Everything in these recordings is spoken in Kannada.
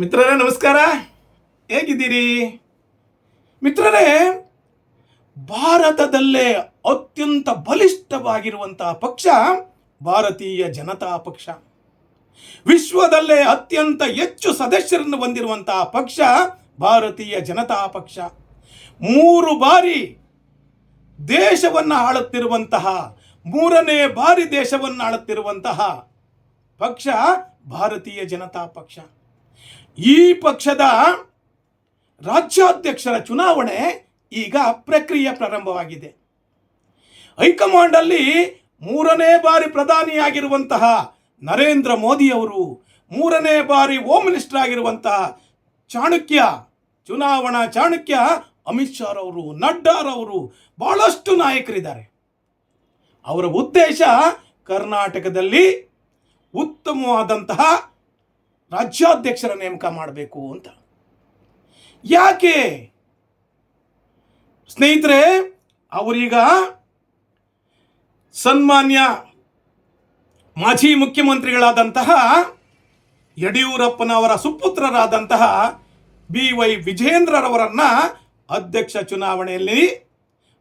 ಮಿತ್ರರೇ, ನಮಸ್ಕಾರ. ಹೇಗಿದ್ದೀರಿ? ಮಿತ್ರರೇ, ಭಾರತದಲ್ಲೇ ಅತ್ಯಂತ ಬಲಿಷ್ಠವಾಗಿರುವಂತಹ ಪಕ್ಷ ಭಾರತೀಯ ಜನತಾ ಪಕ್ಷ. ವಿಶ್ವದಲ್ಲೇ ಅತ್ಯಂತ ಹೆಚ್ಚು ಸದಸ್ಯರನ್ನು ಹೊಂದಿರುವಂತಹ ಪಕ್ಷ ಭಾರತೀಯ ಜನತಾ ಪಕ್ಷ. ಮೂರು ಬಾರಿ ದೇಶವನ್ನು ಆಳುತ್ತಿರುವಂತಹ, ಮೂರನೇ ಬಾರಿ ದೇಶವನ್ನು ಆಳುತ್ತಿರುವಂತಹ ಪಕ್ಷ ಭಾರತೀಯ ಜನತಾ ಪಕ್ಷ. ಈ ಪಕ್ಷದ ರಾಜ್ಯಾಧ್ಯಕ್ಷರ ಚುನಾವಣೆ ಈಗ ಪ್ರಕ್ರಿಯೆ ಪ್ರಾರಂಭವಾಗಿದೆ. ಹೈಕಮಾಂಡಲ್ಲಿ ಮೂರನೇ ಬಾರಿ ಪ್ರಧಾನಿಯಾಗಿರುವಂತಹ ನರೇಂದ್ರ ಮೋದಿ ಅವರು ಮೂರನೇ ಬಾರಿ ಹೋಮ್ ಮಿನಿಸ್ಟರ್ ಆಗಿರುವಂತಹ ಚಾಣಕ್ಯ, ಚುನಾವಣಾ ಚಾಣಕ್ಯ ಅಮಿತ್ ಶಾ ರವರು ನಡ್ಡಾರವರು ಬಹಳಷ್ಟು ನಾಯಕರಿದ್ದಾರೆ. ಅವರ ಉದ್ದೇಶ ಕರ್ನಾಟಕದಲ್ಲಿ ಉತ್ತಮವಾದಂತಹ ರಾಜ್ಯಾಧ್ಯಕ್ಷರ ನೇಮಕ ಮಾಡಬೇಕು ಅಂತ. ಯಾಕೆ? ಸ್ನೇಹಿತರೆ, ಅವರೀಗ ಸನ್ಮಾನ್ಯ ಮಾಜಿ ಮುಖ್ಯಮಂತ್ರಿಗಳಾದಂತಹ ಯಡಿಯೂರಪ್ಪನವರ ಸುಪುತ್ರರಾದಂತಹ ಬಿ ವೈ ವಿಜೇಂದ್ರರವರನ್ನು ಅಧ್ಯಕ್ಷ ಚುನಾವಣೆಯಲ್ಲಿ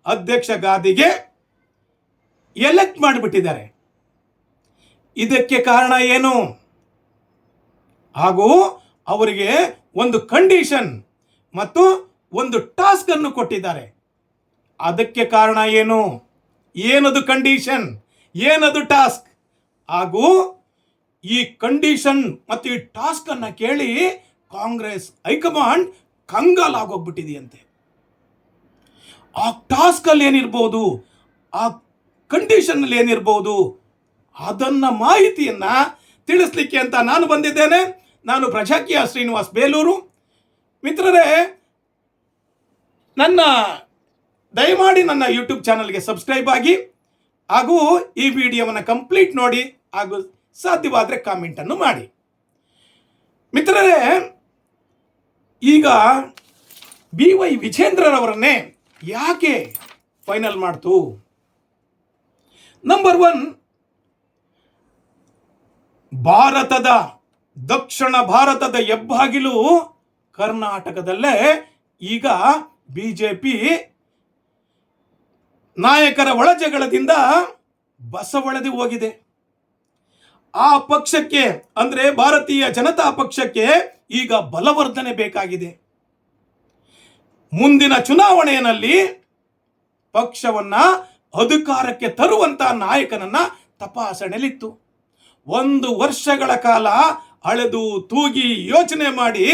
ಅಧ್ಯಕ್ಷ ಗಾದಿಗೆ ಎಲೆಕ್ಟ್ ಮಾಡಿಬಿಟ್ಟಿದ್ದಾರೆ. ಇದಕ್ಕೆ ಕಾರಣ ಏನು? ಹಾಗೂ ಅವರಿಗೆ ಒಂದು ಕಂಡೀಷನ್ ಮತ್ತು ಒಂದು ಟಾಸ್ಕ್ ಅನ್ನು ಕೊಟ್ಟಿದ್ದಾರೆ. ಅದಕ್ಕೆ ಕಾರಣ ಏನು? ಏನದು ಕಂಡೀಷನ್ ಏನದು ಟಾಸ್ಕ್ ಹಾಗೂ ಈ ಕಂಡೀಷನ್ ಮತ್ತು ಈ ಟಾಸ್ಕ್ ಅನ್ನು ಕೇಳಿ ಕಾಂಗ್ರೆಸ್ ಹೈಕಮಾಂಡ್ ಕಂಗಾಲಾಗೋಗ್ಬಿಟ್ಟಿದೆಯಂತೆ. ಆ ಟಾಸ್ಕ್ ಅಲ್ಲಿ ಏನಿರ್ಬೋದು? ಆ ಕಂಡೀಷನ್ ಏನಿರ್ಬೋದು? ಅದನ್ನ ಮಾಹಿತಿಯನ್ನ ತಿಳಿಸ್ಲಿಕ್ಕೆ ಅಂತ ನಾನು ಬಂದಿದ್ದೇನೆ. ನಾನು ಪ್ರಜಾಕೀಯ ಶ್ರೀನಿವಾಸ್ ಬೇಲೂರು. ಮಿತ್ರರೇ, ನನ್ನ ದಯಮಾಡಿ ನನ್ನ ಯೂಟ್ಯೂಬ್ ಚಾನಲ್ಗೆ ಸಬ್ಸ್ಕ್ರೈಬ್ ಆಗಿ, ಹಾಗೂ ಈ ವಿಡಿಯೋವನ್ನು ಕಂಪ್ಲೀಟ್ ನೋಡಿ, ಹಾಗೂ ಸಾಧ್ಯವಾದರೆ ಕಾಮೆಂಟನ್ನು ಮಾಡಿ. ಮಿತ್ರರೇ, ಈಗ ಬಿ ವೈ ವಿಜೇಂದ್ರರವರನ್ನೇ ಯಾಕೆ ಫೈನಲ್ ಮಾಡ್ತು? ನಂಬರ್ ಒನ್ ಭಾರತದ ದಕ್ಷಿಣ ಭಾರತದ ಹೆಬ್ಬಾಗಿಲು ಕರ್ನಾಟಕದಲ್ಲೇ ಈಗ ಬಿಜೆಪಿ ನಾಯಕರ ಒಳಜಗಳದಿಂದ ಬಸವಳೆದು ಹೋಗಿದೆ. ಆ ಪಕ್ಷಕ್ಕೆ ಅಂದ್ರೆ ಭಾರತೀಯ ಜನತಾ ಪಕ್ಷಕ್ಕೆ ಈಗ ಬಲವರ್ಧನೆ ಬೇಕಾಗಿದೆ. ಮುಂದಿನ ಚುನಾವಣೆಯಲ್ಲಿ ಪಕ್ಷವನ್ನ ಅಧಿಕಾರಕ್ಕೆ ತರುವಂತ ನಾಯಕನನ್ನ ತಪಾಸಣೆಲಿತ್ತು ಒಂದು ವರ್ಷಗಳ ಕಾಲ ಅಳೆದು ತೂಗಿ ಯೋಚನೆ ಮಾಡಿ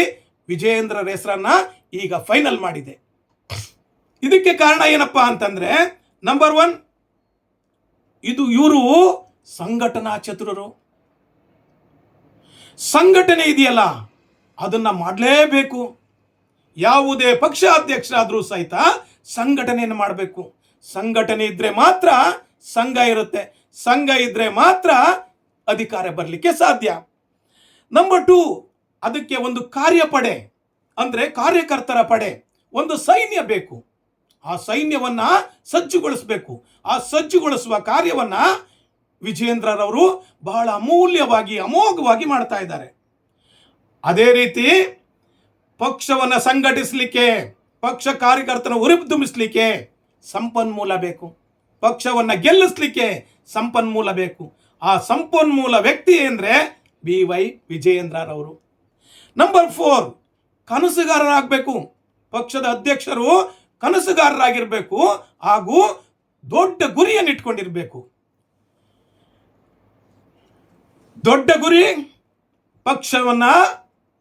ವಿಜಯೇಂದ್ರರ ಹೆಸರನ್ನ ಈಗ ಫೈನಲ್ ಮಾಡಿದೆ. ಇದಕ್ಕೆ ಕಾರಣ ಏನಪ್ಪಾ ಅಂತಂದ್ರೆ ನಂಬರ್ ಒನ್ ಇದು ಇವರು ಸಂಘಟನಾ ಚತುರರು. ಸಂಘಟನೆ ಇದೆಯಲ್ಲ, ಅದನ್ನ ಮಾಡಲೇಬೇಕು. ಯಾವುದೇ ಪಕ್ಷ ಅಧ್ಯಕ್ಷರಾದರೂ ಸಹಿತ ಸಂಘಟನೆಯನ್ನು ಮಾಡಬೇಕು. ಸಂಘಟನೆ ಇದ್ರೆ ಮಾತ್ರ ಸಂಘ ಇರುತ್ತೆ. ಸಂಘ ಇದ್ರೆ ಮಾತ್ರ ಅಧಿಕಾರ ಬರಲಿಕ್ಕೆ ಸಾಧ್ಯ. ನಂಬರ್ ಟು ಅದಕ್ಕೆ ಒಂದು ಕಾರ್ಯಪಡೆ ಅಂದರೆ ಕಾರ್ಯಕರ್ತರ ಪಡೆ, ಒಂದು ಸೈನ್ಯ ಬೇಕು. ಆ ಸೈನ್ಯವನ್ನ ಸಜ್ಜುಗೊಳಿಸಬೇಕು. ಆ ಸಜ್ಜುಗೊಳಿಸುವ ಕಾರ್ಯವನ್ನ ವಿಜೇಂದ್ರರವರು ಬಹಳ ಅಮೂಲ್ಯವಾಗಿ, ಅಮೋಘವಾಗಿ ಮಾಡ್ತಾ ಇದ್ದಾರೆ. ಅದೇ ರೀತಿ ಪಕ್ಷವನ್ನ ಸಂಘಟಿಸಲಿಕ್ಕೆ, ಪಕ್ಷ ಕಾರ್ಯಕರ್ತನ ಉರಿದುಂಬಿಸಲಿಕ್ಕೆ ಸಂಪನ್ಮೂಲ ಬೇಕು. ಪಕ್ಷವನ್ನ ಗೆಲ್ಲಿಸಲಿಕ್ಕೆ ಸಂಪನ್ಮೂಲ ಬೇಕು. ಆ ಸಂಪನ್ಮೂಲ ವ್ಯಕ್ತಿ ಅಂದ್ರೆ ಬಿ ವೈ ವಿಜಯೇಂದ್ರರವರು. ನಂಬರ್ ಫೋರ್ ಕನಸುಗಾರರಾಗಬೇಕು. ಪಕ್ಷದ ಅಧ್ಯಕ್ಷರು ಕನಸುಗಾರರಾಗಿರಬೇಕು ಹಾಗೂ ದೊಡ್ಡ ಗುರಿಯನ್ನು ಇಟ್ಕೊಂಡಿರಬೇಕು ದೊಡ್ಡ ಗುರಿ ಪಕ್ಷವನ್ನ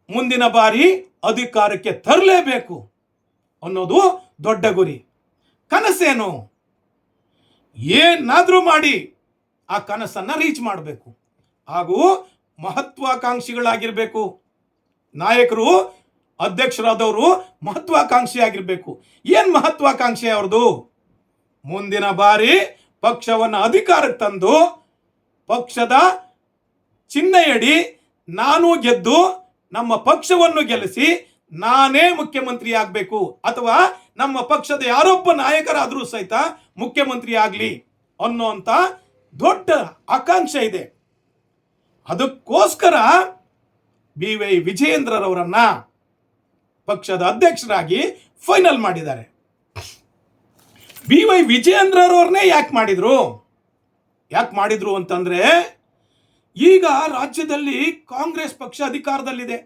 ಮುಂದಿನ ಬಾರಿ ಅಧಿಕಾರಕ್ಕೆ ತರಲೇಬೇಕು ಅನ್ನೋದು ದೊಡ್ಡ ಗುರಿ. ಕನಸೇನು? ಏನಾದರೂ ಮಾಡಿ ಆ ಕನಸನ್ನ ರೀಚ್ ಮಾಡಬೇಕು. ಹಾಗೂ ಮಹತ್ವಾಕಾಂಕ್ಷಿಗಳಾಗಿರ್ಬೇಕು. ನಾಯಕರು, ಅಧ್ಯಕ್ಷರಾದವರು ಮಹತ್ವಾಕಾಂಕ್ಷಿ ಆಗಿರ್ಬೇಕು. ಏನ್ ಮಹತ್ವಾಕಾಂಕ್ಷೆ ಅವ್ರದ್ದು? ಮುಂದಿನ ಬಾರಿ ಪಕ್ಷವನ್ನು ಅಧಿಕಾರಕ್ಕೆ ತಂದು ಪಕ್ಷದ ಚಿಹ್ನೆಯಡಿ ನಾನು ಗೆದ್ದು ನಮ್ಮ ಪಕ್ಷವನ್ನು ಗೆಲ್ಲಿಸಿ ನಾನೇ ಮುಖ್ಯಮಂತ್ರಿ ಆಗಬೇಕು. ಅಥವಾ ನಮ್ಮ ಪಕ್ಷದ ಯಾರೊಬ್ಬ ನಾಯಕರಾದರೂ ಸಹಿತ ಮುಖ್ಯಮಂತ್ರಿ ಆಗಲಿ ಅನ್ನೋಂಥ ದೊಡ್ಡ ಆಕಾಂಕ್ಷೆ ಇದೆ. ಅದಕ್ಕೋಸ್ಕರ ಬಿ ವೈ ವಿಜಯೇಂದ್ರರವರನ್ನ ಪಕ್ಷದ ಅಧ್ಯಕ್ಷರಾಗಿ ಫೈನಲ್ ಮಾಡಿದ್ದಾರೆ. ಬಿ ವೈ ವಿಜಯೇಂದ್ರರವ್ರನ್ನೇ ಯಾಕೆ ಮಾಡಿದ್ರು? ಯಾಕೆ ಮಾಡಿದ್ರು ಅಂತಂದ್ರೆ ಈಗ ರಾಜ್ಯದಲ್ಲಿ ಕಾಂಗ್ರೆಸ್ ಪಕ್ಷ ಅಧಿಕಾರದಲ್ಲಿದೆ.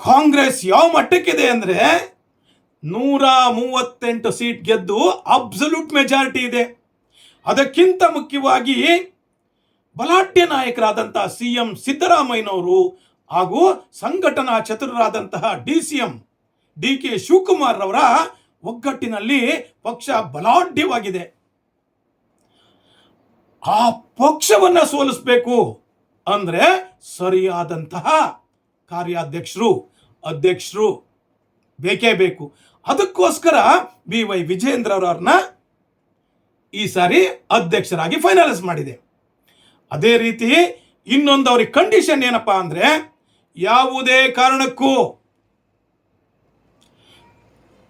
ಕಾಂಗ್ರೆಸ್ ಯಾವ ಮಟ್ಟಕ್ಕಿದೆ ಅಂದ್ರೆ ನೂರ ಮೂವತ್ತೆಂಟು ಸೀಟ್ ಗೆದ್ದು ಅಬ್ಸಲ್ಯೂಟ್ ಮೆಜಾರಿಟಿ ಇದೆ. ಅದಕ್ಕಿಂತ ಮುಖ್ಯವಾಗಿ ಬಲಾಢ್ಯ ನಾಯಕರಾದಂತಹ ಸಿ ಎಂ ಸಿದ್ದರಾಮಯ್ಯನವರು ಹಾಗೂ ಸಂಘಟನಾ ಚತುರರಾದಂತಹ D C M D K Shivakumar ಅವರ ಒಗ್ಗಟ್ಟಿನಲ್ಲಿ ಪಕ್ಷ ಬಲಾಢ್ಯವಾಗಿದೆ. ಆ ಪಕ್ಷವನ್ನ ಸೋಲಿಸಬೇಕು ಅಂದ್ರೆ ಸರಿಯಾದಂತಹ ಕಾರ್ಯಾಧ್ಯಕ್ಷರು, ಅಧ್ಯಕ್ಷರು ಬೇಕೇ ಬೇಕು. ಅದಕ್ಕೋಸ್ಕರ ಬಿ ವೈ ವಿಜೇಂದ್ರ ಅವರನ್ನ ಈ ಸಾರಿ ಅಧ್ಯಕ್ಷರಾಗಿ ಫೈನಲೈಸ್ ಮಾಡಿದೆ. ಅದೇ ರೀತಿ ಇನ್ನೊಂದು ಅವ್ರಿಗೆ ಕಂಡೀಷನ್ ಏನಪ್ಪಾ ಅಂದ್ರೆ ಯಾವುದೇ ಕಾರಣಕ್ಕೂ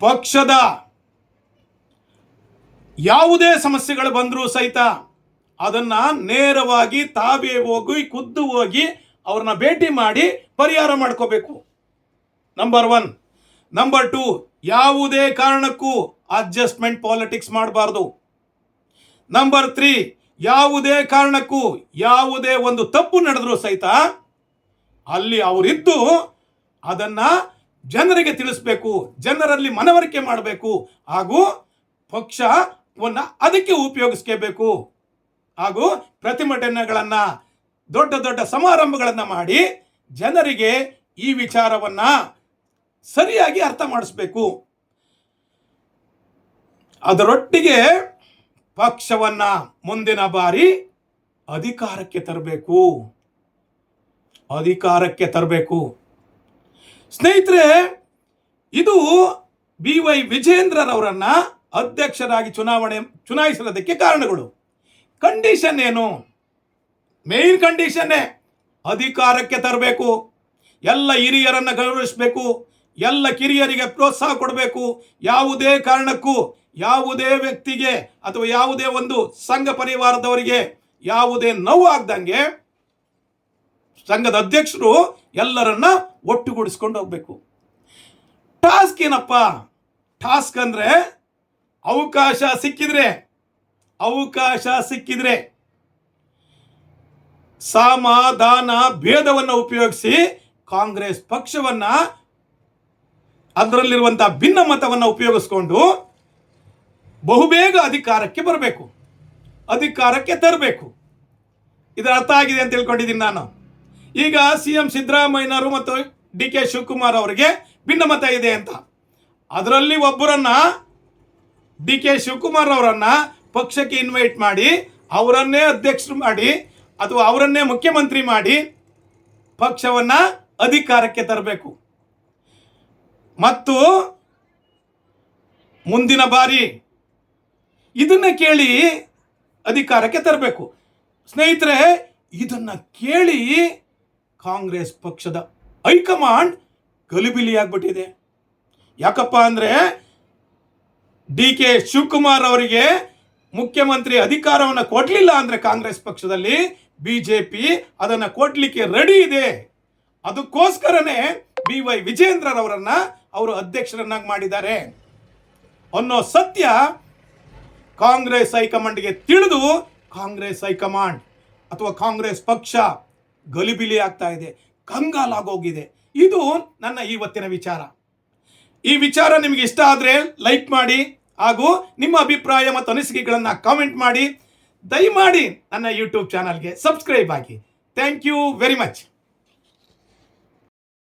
ಪಕ್ಷದ ಯಾವುದೇ ಸಮಸ್ಯೆಗಳು ಬಂದರೂ ಸಹಿತ ಅದನ್ನ ನೇರವಾಗಿ ತಾವೇ ಹೋಗಿ, ಖುದ್ದು ಹೋಗಿ ಅವ್ರನ್ನ ಭೇಟಿ ಮಾಡಿ ಪರಿಹಾರ ಮಾಡ್ಕೋಬೇಕು. ನಂಬರ್ ಒನ್ ನಂಬರ್ ಟು ಯಾವುದೇ ಕಾರಣಕ್ಕೂ ಅಡ್ಜಸ್ಟ್ಮೆಂಟ್ ಪಾಲಿಟಿಕ್ಸ್ ಮಾಡಬಾರ್ದು. ನಂಬರ್ ತ್ರೀ ಯಾವುದೇ ಕಾರಣಕ್ಕೂ ಯಾವುದೇ ಒಂದು ತಪ್ಪು ನಡೆದರೂ ಸಹಿತ ಅಲ್ಲಿ ಅವರಿದ್ದು ಅದನ್ನ ಜನರಿಗೆ ತಿಳಿಸ್ಬೇಕು, ಜನರಲ್ಲಿ ಮನವರಿಕೆ ಮಾಡಬೇಕು ಹಾಗೂ ಪಕ್ಷವನ್ನು ಅದಕ್ಕೆ ಉಪಯೋಗಿಸ್ಕೋಬೇಕು ಹಾಗೂ ಪ್ರತಿಭಟನೆಗಳನ್ನು ದೊಡ್ಡ ದೊಡ್ಡ ಸಮಾರಂಭಗಳನ್ನು ಮಾಡಿ ಜನರಿಗೆ ಈ ವಿಚಾರವನ್ನು ಸರಿಯಾಗಿ ಅರ್ಥ ಮಾಡಿಸ್ಬೇಕು. ಅದರೊಟ್ಟಿಗೆ ಪಕ್ಷವನ್ನ ಮುಂದಿನ ಬಾರಿ ಅಧಿಕಾರಕ್ಕೆ ತರಬೇಕು. ಅಧಿಕಾರಕ್ಕೆ ತರಬೇಕು. ಸ್ನೇಹಿತರೆ, ಇದು ಬಿ ವೈ ವಿಜೇಂದ್ರರವರನ್ನ ಅಧ್ಯಕ್ಷರಾಗಿ ಚುನಾವಣೆ ಚುನಾಯಿಸಿರೋದಕ್ಕೆ ಕಾರಣಗಳು. ಕಂಡೀಷನ್ ಏನು? ಮೇನ್ ಕಂಡೀಷನ್ನೇ ಅಧಿಕಾರಕ್ಕೆ ತರಬೇಕು. ಎಲ್ಲ ಹಿರಿಯರನ್ನು ಗೌರವಿಸಬೇಕು. ಎಲ್ಲ ಕಿರಿಯರಿಗೆ ಪ್ರೋತ್ಸಾಹ ಕೊಡಬೇಕು. ಯಾವುದೇ ಕಾರಣಕ್ಕೂ ಯಾವುದೇ ವ್ಯಕ್ತಿಗೆ ಅಥವಾ ಯಾವುದೇ ಒಂದು ಸಂಘ ಪರಿವಾರದವರಿಗೆ ಯಾವುದೇ ನೋವು ಆಗ್ದಂಗೆ ಸಂಘದ ಅಧ್ಯಕ್ಷರು ಎಲ್ಲರನ್ನ ಒಟ್ಟುಗೂಡಿಸ್ಕೊಂಡು ಹೋಗ್ಬೇಕು. ಟಾಸ್ಕ್ ಏನಪ್ಪ? ಟಾಸ್ಕ್ ಅಂದ್ರೆ ಅವಕಾಶ ಸಿಕ್ಕಿದ್ರೆ ಅವಕಾಶ ಸಿಕ್ಕಿದ್ರೆ ಸಮಾಧಾನ ಭೇದವನ್ನು ಉಪಯೋಗಿಸಿ ಕಾಂಗ್ರೆಸ್ ಪಕ್ಷವನ್ನ ಅದರಲ್ಲಿರುವಂತಹ ಭಿನ್ನಮತವನ್ನು ಉಪಯೋಗಿಸ್ಕೊಂಡು ಬಹುಬೇಗ ಅಧಿಕಾರಕ್ಕೆ ಬರಬೇಕು. ಅಧಿಕಾರಕ್ಕೆ ತರಬೇಕು. ಇದರ ಅರ್ಥ ಆಗಿದೆ ಅಂತ ತಿಳ್ಕೊಂಡಿದ್ದೀನಿ ನಾನು. ಈಗ ಸಿ ಎಂ ಸಿದ್ದರಾಮಯ್ಯನವರು ಮತ್ತು ಡಿ ಕೆ ಶಿವಕುಮಾರ್ ಅವರಿಗೆ ಭಿನ್ನಮತ ಇದೆ ಅಂತ. ಅದರಲ್ಲಿ ಒಬ್ಬರನ್ನ ಡಿ ಕೆ ಶಿವಕುಮಾರ್ ಅವರನ್ನ ಪಕ್ಷಕ್ಕೆ ಇನ್ವೈಟ್ ಮಾಡಿ, ಅವರನ್ನೇ ಅಧ್ಯಕ್ಷರು ಮಾಡಿ, ಅಥವಾ ಅವರನ್ನೇ ಮುಖ್ಯಮಂತ್ರಿ ಮಾಡಿ ಪಕ್ಷವನ್ನ ಅಧಿಕಾರಕ್ಕೆ ತರಬೇಕು. ಮತ್ತು ಮುಂದಿನ ಬಾರಿ ಇದನ್ನ ಕೇಳಿ ಅಧಿಕಾರಕ್ಕೆ ತರಬೇಕು. ಸ್ನೇಹಿತರೆ, ಇದನ್ನ ಕೇಳಿ ಕಾಂಗ್ರೆಸ್ ಪಕ್ಷದ ಹೈಕಮಾಂಡ್ ಗಲಿಬಿಲಿ ಆಗ್ಬಿಟ್ಟಿದೆ ಯಾಕಪ್ಪ ಅಂದ್ರೆ ಡಿ ಕೆ ಶಿವಕುಮಾರ್ ಅವರಿಗೆ ಮುಖ್ಯಮಂತ್ರಿ ಅಧಿಕಾರವನ್ನು ಕೊಡಲಿಲ್ಲ ಅಂದ್ರೆ ಕಾಂಗ್ರೆಸ್ ಪಕ್ಷದಲ್ಲಿ ಬಿಜೆಪಿ ಅದನ್ನ ಕೊಡಲಿಕ್ಕೆ ರೆಡಿ ಇದೆ. ಅದಕ್ಕೋಸ್ಕರನೇ ಬಿ ವೈ ವಿಜೇಂದ್ರರವರನ್ನು ಅವರು ಅಧ್ಯಕ್ಷರನ್ನಾಗಿ ಮಾಡಿದ್ದಾರೆ. ಅನ್ನೋ ಸತ್ಯ ಕಾಂಗ್ರೆಸ್ ಹೈಕಮಾಂಡ್ಗೆ ತಿಳಿದು ಕಾಂಗ್ರೆಸ್ ಹೈಕಮಾಂಡ್ ಅಥವಾ ಕಾಂಗ್ರೆಸ್ ಪಕ್ಷ ಗಲಿಬಿಲಿ ಆಗ್ತಾ ಇದೆ, ಕಂಗಾಲಾಗೋಗಿದೆ. ಇದು ನನ್ನ ಇವತ್ತಿನ ವಿಚಾರ. ಈ ವಿಚಾರ ನಿಮಗೆ ಇಷ್ಟ ಆದರೆ ಲೈಕ್ ಮಾಡಿ ಹಾಗೂ ನಿಮ್ಮ ಅಭಿಪ್ರಾಯ ಮತ್ತು ಅನಿಸಿಕೆಗಳನ್ನು ಕಾಮೆಂಟ್ ಮಾಡಿ. ದಯಮಾಡಿ ನನ್ನ ಯೂಟ್ಯೂಬ್ ಚಾನಲ್ಗೆ ಸಬ್ಸ್ಕ್ರೈಬ್ ಆಗಿ. Thank you very much.